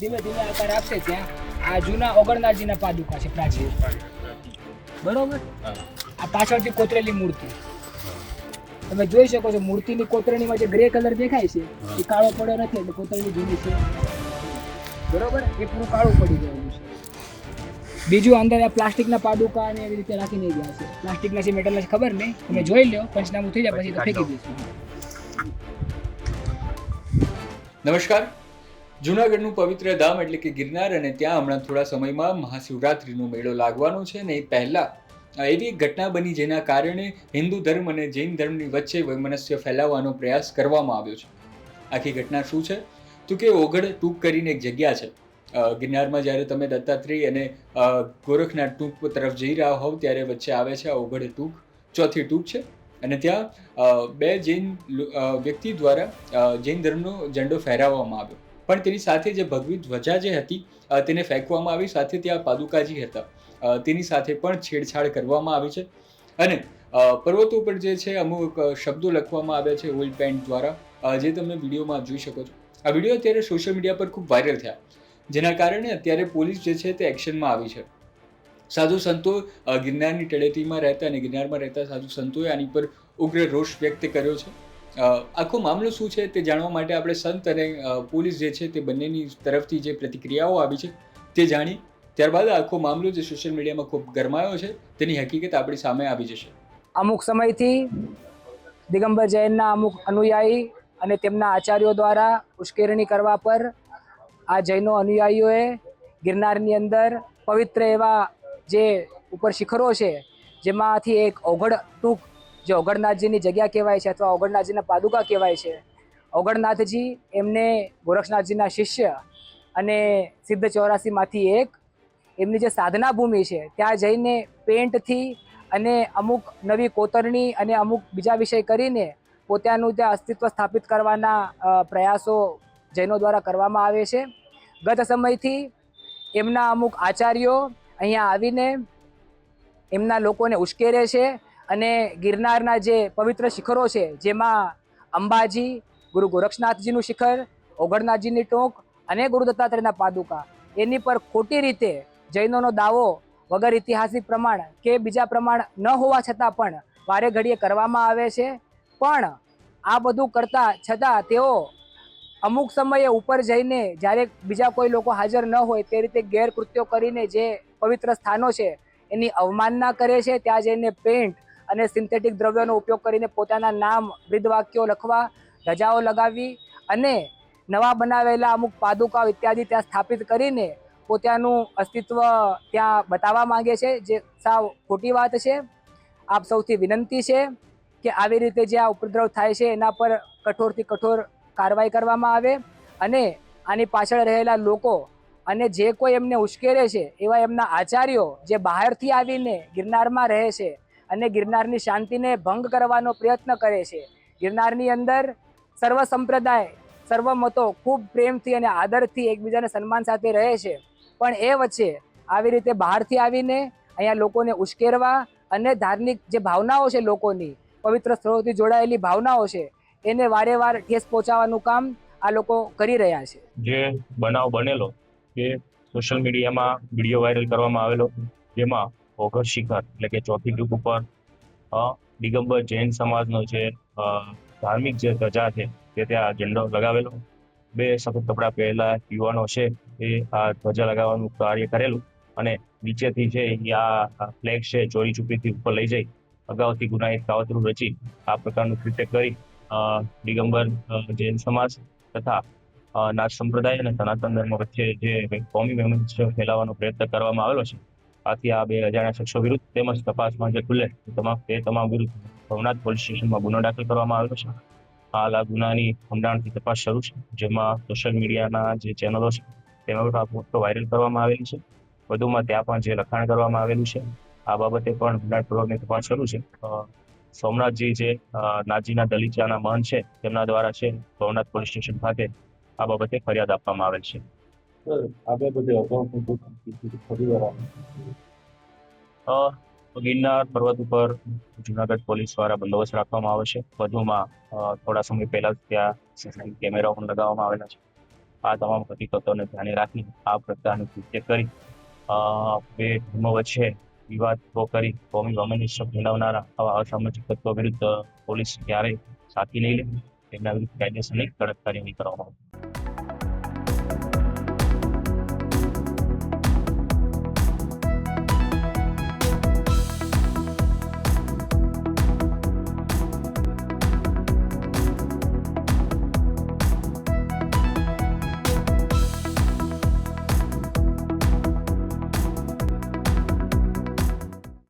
ધીમે ધીમે આકાર આપશે ત્યાં. આ જૂના ઓગણનાથજીના પાદુકા છે, પ્રાચીન. બરોબર? આ પાછળથી કોતરેલી મૂર્તિ. તમે જોઈ શકો છો, મૂર્તિની કોતરણીમાં જે ગ્રે કલર દેખાય છે, એ કાળો પડ્યો નથી, એટલે કોતરણી જૂની છે. બરોબર? એ પૂરું કાળું પડી ગયેલું છે. બીજું અંદર આ પ્લાસ્ટિકના પાદુકા અને એવી રીતે રાખીને ગયા છે. પ્લાસ્ટિકના છે મેટલના છે, ખબર નહીં? તમે જોઈ લો પંચનામું થઈ જાય, પછી તો ફેંકી દઈશું. નમસ્કાર. જૂનાગઢનું પવિત્ર ધામ એટલે કે ગિરનાર અને ત્યાં હમણાં થોડા સમયમાં મહાશિવરાત્રિનો મેળો લાગવાનો છે ને એ પહેલાં એવી એક ઘટના બની જેના કારણે હિન્દુ ધર્મ અને જૈન ધર્મની વચ્ચે વૈમનસ્ય ફેલાવવાનો પ્રયાસ કરવામાં આવ્યો છે. આખી ઘટના શું છે? તો કે ઓગળ ટૂંક કરીને એક જગ્યા છે. ગિરનારમાં જ્યારે તમે દત્તાત્રેય અને ગોરખનાથ ટૂંક તરફ જઈ રહ્યા હોવ ત્યારે વચ્ચે આવે છે આ ઓગળ ટૂંક, ચોથી ટૂંક છે. અને ત્યાં બે જૈન વ્યક્તિ દ્વારા જૈન ધર્મનો ઝંડો ફહેરાવવામાં આવ્યો. પણ તેની સાથે જે ભગવી ધ્વજા જે હતી તેને ફેંકવામાં આવી. સાથે ત્યાં પાદુકાજી હતા. તેની સાથે પણ છેડછાડ કરવામાં આવી છે. અને પર્વતો પર જે છે, અમુક શબ્દો લખવામાં આવ્યા છે ઓઇલ પેન્ટ દ્વારા. જે તમે વિડીયોમાં જોઈ શકો છો. આ વીડિયો અત્યારે સોશિયલ મીડિયા પર ખૂબ વાયરલ થયા. જેના કારણે અત્યારે પોલીસ જે છે તે એક્શનમાં આવી છે. સાધુ સંતો ગિરનારની તળેટીમાં રહેતા અને ગિરનારમાં રહેતા સાધુ સંતોએ આની પર ઉગ્ર રોષ વ્યક્ત કર્યો છે. આખો મામલો શું છે તે જાણવા માટે આપણે સંત અને પોલીસ જે છે તે બંનેની તરફથી જે પ્રતિક્રિયાઓ આવી છે તે જાણી ત્યારબાદ આખો મામલો જે સોશિયલ મીડિયામાં ખૂબ ગરમાયો છે તેની હકીકત આપણી સામે આવી જશે. અમુક સમયથી દિગંબર જૈનના અમુક અનુયાયી અને તેમના આચાર્યો દ્વારા ઉશ્કેરણી કરવા પર આ જૈનો અનુયાયીઓએ ગિરનારની અંદર પવિત્ર એવા જે ઉપર શિખરો છે જેમાંથી એક ઓગળ ટૂંક જે ઓગણનાથજીની જગ્યા કહેવાય છે અથવા ઓગણનાથજીના પાદુકા કહેવાય છે. ઓગણનાથજી એમને ગોરક્ષનાથજીના શિષ્ય અને સિદ્ધ ચોરાસીમાંથી એક એમની જે સાધના ભૂમિ છે, ત્યાં જઈને પેન્ટથી અને અમુક નવી કોતરણી અને અમુક બીજા વિષય કરીને પોતાનું ત્યાં અસ્તિત્વ સ્થાપિત કરવાના પ્રયાસો જૈનો દ્વારા કરવામાં આવે છે. ગત સમયથી એમના અમુક આચાર્યો અહીંયા આવીને એમના લોકોને ઉશ્કેરે છે અને ગિરનારના જે પવિત્ર શિખરો છે, જેમાં અંબાજી, ગુરુ ગોરક્ષનાથજીનું શિખર ઓગળનાથજીની ટોંક અને ગુરુ દત્તાત્રેયના પાદુકા. એની પર ખોટી રીતે જૈનોનો દાવો વગર ઐતિહાસિક પ્રમાણ કે બીજા પ્રમાણ ન હોવા છતાં પણ વારે ઘડીએ કરવામાં આવે છે. પણ આ બધું કરતા છતાં તેઓ અમુક સમયે ઉપર જઈને જ્યારે બીજા કોઈ લોકો હાજર ન હોય તે રીતે ગેરકૃત્યો કરીને જે પવિત્ર સ્થાનો છે, એની અવમાનના કરે છે. ત્યાં જઈને પેન્ટ અને સિન્થેટિક દ્રવ્યોનો ઉપયોગ કરીને પોતાના નામ વૃદ્ધવાક્યો લખવા ધજાઓ લગાવી અને નવા બનાવેલા અમુક પાદુકાઓ ઇત્યાદિ ત્યાં સ્થાપિત કરીને પોતાનું અસ્તિત્વ ત્યાં બતાવવા માંગે છે. જે સાવ ખોટી વાત છે. આપ સૌથી વિનંતી છે કે આવી રીતે જે આ ઉપદ્રવ થાય છે, એના પર કઠોરથી કઠોર કાર્યવાહી કરવામાં આવે અને આની પાછળ રહેલા લોકો અને જે કોઈ એમને ઉશ્કેરે છે, એવા એમના આચાર્યો જે બહારથી આવીને ગિરનારમાં રહે છે અને ગિરનારની શાંતિને ભંગ કરવાનો પ્રયત્ન કરે છે. ગિરનારની અંદર સર્વ સંપ્રદાય, સર્વ મતો ખૂબ પ્રેમથી અને આદરથી એકબીજાને સન્માન સાથે રહે છે. પણ એ વચ્ચે આવી રીતે બહારથી આવીને અહીંયા લોકોને ઉશ્કેરવા અને ધાર્મિક જે ભાવનાઓ છે લોકોની, પવિત્ર સ્થળોથી જોડાયેલી ભાવનાઓ છે, એને વારે વાર ઠેસ પહોંચાડવાનું કામ આ લોકો કરી રહ્યા છે. જે બનાવ બનેલો એ સોશિયલ મીડિયામાં વીડિયો વાયરલ કરવામાં આવેલો, જેમાં ઓગસ્ટ શિખર એટલે કે ચોથી ટૂંક ઉપર દિગંબર જૈન સમાજનો જે ધાર્મિક જે ધજા છે તે ત્યાં ઝંડો લગાવેલો. બે સફેદ કપડાં પહેરેલા યુવાનો છે એ આ ધ્વજા લગાવવાનું કાર્ય કરેલું અને નીચેથી છે આ ફ્લેગ છે ચોરી ચૂપીથી ઉપર લઈ જઈ, અગાઉથી ગુનાહિત કાવતરું રચી આ પ્રકારનું કૃત્ય કરી દિગંબર જૈન સમાજ તથા નાથ સંપ્રદાય અને સનાતન ધર્મ વચ્ચે જે કોમી વૈમનસ્ય ફેલાવવાનો પ્રયત્ન કરવામાં આવેલો છે. આથી આ બે અજાણ્યા શખ્સો વિરુદ્ધ તેમજ તપાસમાં જે ખુલે તમામ તે તમામ વિરુદ્ધ ભવનાથ પોલીસ સ્ટેશનમાં ગુનો દાખલ કરવામાં આવ્યો છે. હાલ આ ગુનાની ઊંડાણથી તપાસ શરૂ છે. જેમાં સોશિયલ મીડિયાના જે ચેનલો છે, તેમાં પણ આ ફોટો વાયરલ કરવામાં આવેલી છે. વધુમાં ત્યાં પણ જે લખાણ કરવામાં આવેલું છે, આ બાબતે પણ ઊંડાણપૂર્વકની તપાસ શરૂ છે. સોમનાથજી જે નાજીના દલિચાના મહન છે, તેમના દ્વારા છે ભવનાથ પોલીસ સ્ટેશન ખાતે આ બાબતે ફરિયાદ આપવામાં આવેલ છે. આ બાબતે અગાઉ પણ કોઈ કંપની ફરીવાર આવે. અ, ગિરનાર પર્વત ઉપર જુનાગઢ પોલીસ દ્વારા બંદોબસ્ત રાખવામાં આવે છે. વધુમાં થોડા સમય પહેલા ત્યાં સીસીટીવી કેમેરાઓ પણ લગાવવામાં આવેલા છે. આ તમામ હકીકતોને ધ્યાને રાખી આ પ્રકારનું કૃત્ય કરી બે ધર્મો વચ્ચે વિવાદ ઊભો કરી કોમી કોમ્યુનિસ્ટ ફેલાવનારા આવા અસામાજિક તત્વો વિરુદ્ધ પોલીસ ક્યારેય સાથી નહીં લે. તેમના વિરુદ્ધ કાયદેસરની કડક કાર્યવાહી કરવામાં આવશે